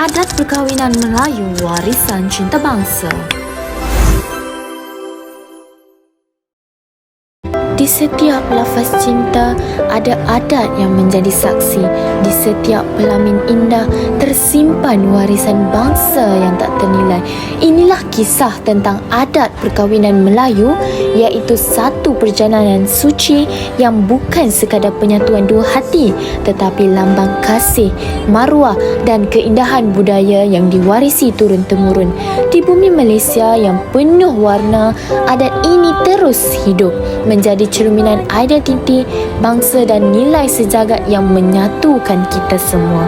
Adat perkahwinan Melayu warisan cinta bangsa. Di setiap lafaz cinta ada adat yang menjadi saksi. Di setiap pelamin indah tersimpan warisan bangsa yang tak ternilai. Inilah kisah tentang adat perkahwinan Melayu iaitu satu perjalanan suci yang bukan sekadar penyatuan dua hati tetapi lambang kasih, maruah dan keindahan budaya yang diwarisi turun-temurun. Di bumi Malaysia yang penuh warna, adat ini terus hidup menjadi cerminan identiti bangsa dan nilai sejagat yang menyatukan kita semua.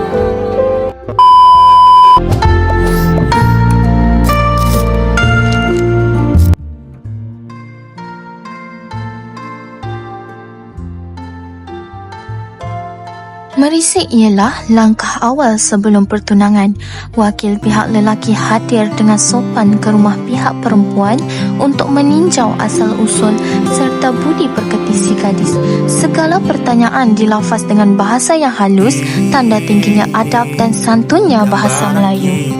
Merisik ialah langkah awal sebelum pertunangan. Wakil pihak lelaki hadir dengan sopan ke rumah pihak perempuan untuk meninjau asal-usul serta budi perketi si gadis. Segala pertanyaan dilafaz dengan bahasa yang halus, tanda tingginya adab dan santunnya bahasa Melayu.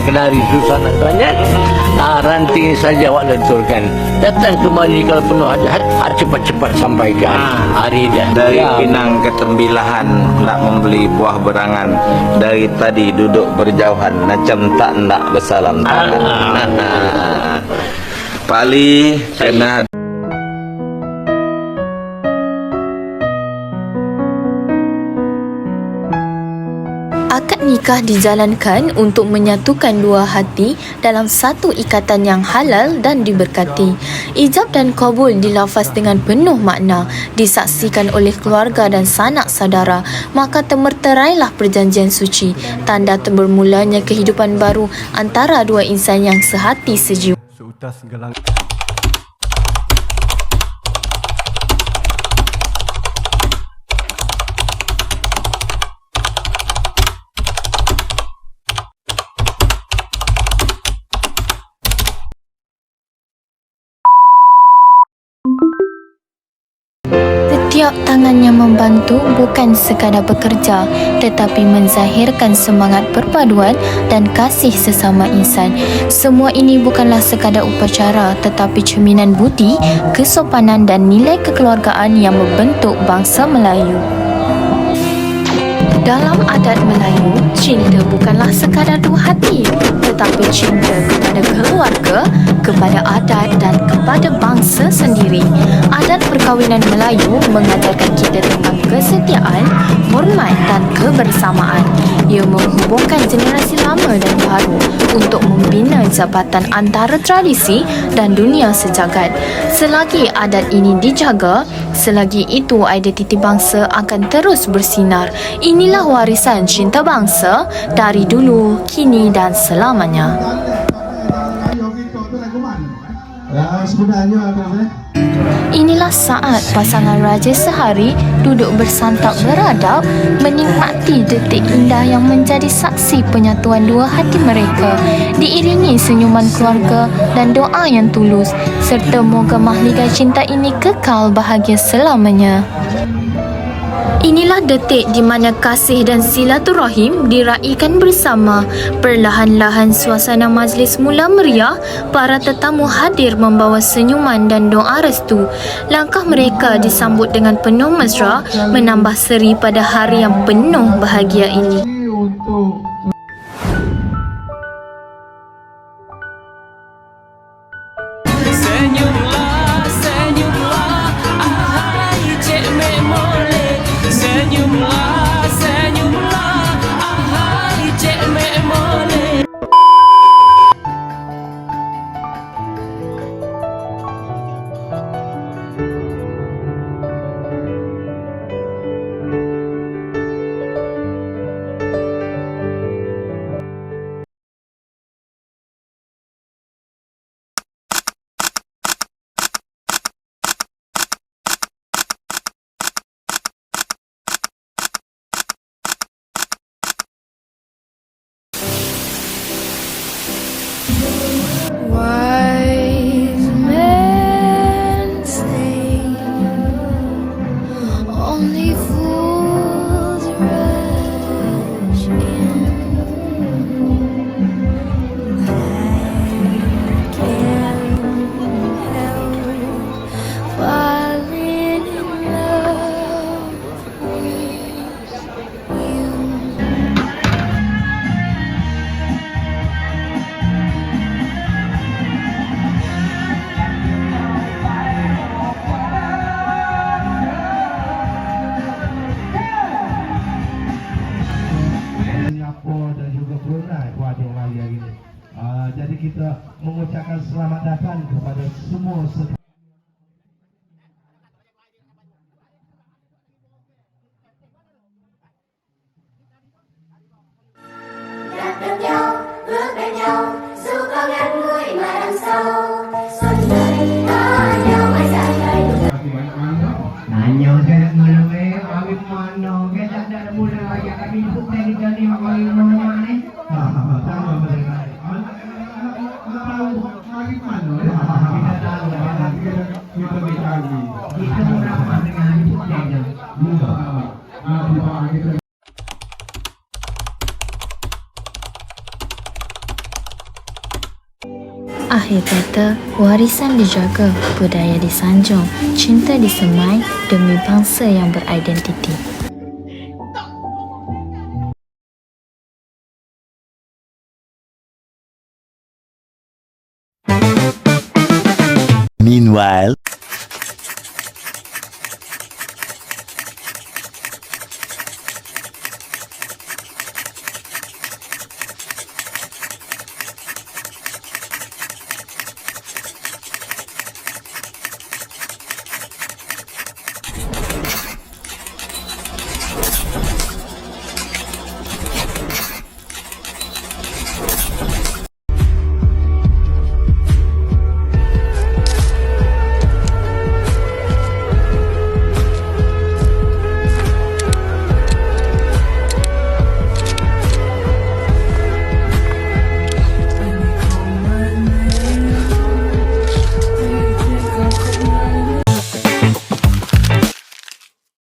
Batang kenari susah nak banyak ah, Ranting saja awak lenturkan Datang kemari kalau penuh hajat ah, Cepat-cepat sampaikan Hari dah Dari Ya. Pinang ke Tembilahan Nak membeli buah berangan Dari tadi duduk berjauhan Macam tak nak bersalam tangan Ah. Pak Ali Kena Akad nikah dijalankan untuk menyatukan dua hati dalam satu ikatan yang halal dan diberkati. Ijab dan kabul dilafaz dengan penuh makna, disaksikan oleh keluarga dan sanak saudara, maka temerterailah perjanjian suci, tanda bermulanya kehidupan baru antara dua insan yang sehati sejiwa. Setiap tangan yang membantu bukan sekadar bekerja tetapi menzahirkan semangat perpaduan dan kasih sesama insan. Semua ini bukanlah sekadar upacara tetapi cerminan budi, kesopanan dan nilai kekeluargaan yang membentuk bangsa Melayu. Dalam adat Melayu, cinta bukanlah sekadar dua hati tetapi cinta kepada keluarga, kepada adat dan kepada bangsa sendiri. Adat perkahwinan Melayu mengajarkan kita tentang kesetiaan, hormat dan kebersamaan. Ia menghubungkan generasi lama dan baru untuk membina jabatan antara tradisi dan dunia sejagat. Selagi adat ini dijaga, selagi itu identiti bangsa akan terus bersinar. Inilah warisan cinta bangsa dari dulu, kini dan selamanya. Sebenarnya eh? Inilah saat pasangan raja sehari duduk bersantap beradab menikmati detik indah yang menjadi saksi penyatuan dua hati mereka diiringi senyuman keluarga dan doa yang tulus serta moga mahligai cinta ini kekal bahagia selamanya. Inilah detik di mana kasih dan silaturahim diraikan bersama. Perlahan-lahan suasana majlis mula meriah, para tetamu hadir membawa senyuman dan doa restu. Langkah mereka disambut dengan penuh mesra, menambah seri pada hari yang penuh bahagia ini. only mengucapkan selamat datang kepada semua có ngắn ngủi mà đằng sau xuân đời có nhau mãi dài ngày đủ Nanyo saya mulai awit mano kita dah mulai ayat kami putih di jadi awal mana ni. Ha ha tahu mereka. Tahu awit mano ya. Kita tahu kita kita bicara ni. Kita berapa dengan putihnya. Iya. Ah kita kita Akhir kata, warisan dijaga, budaya disanjung, cinta disemai demi bangsa yang beridentiti. Meanwhile,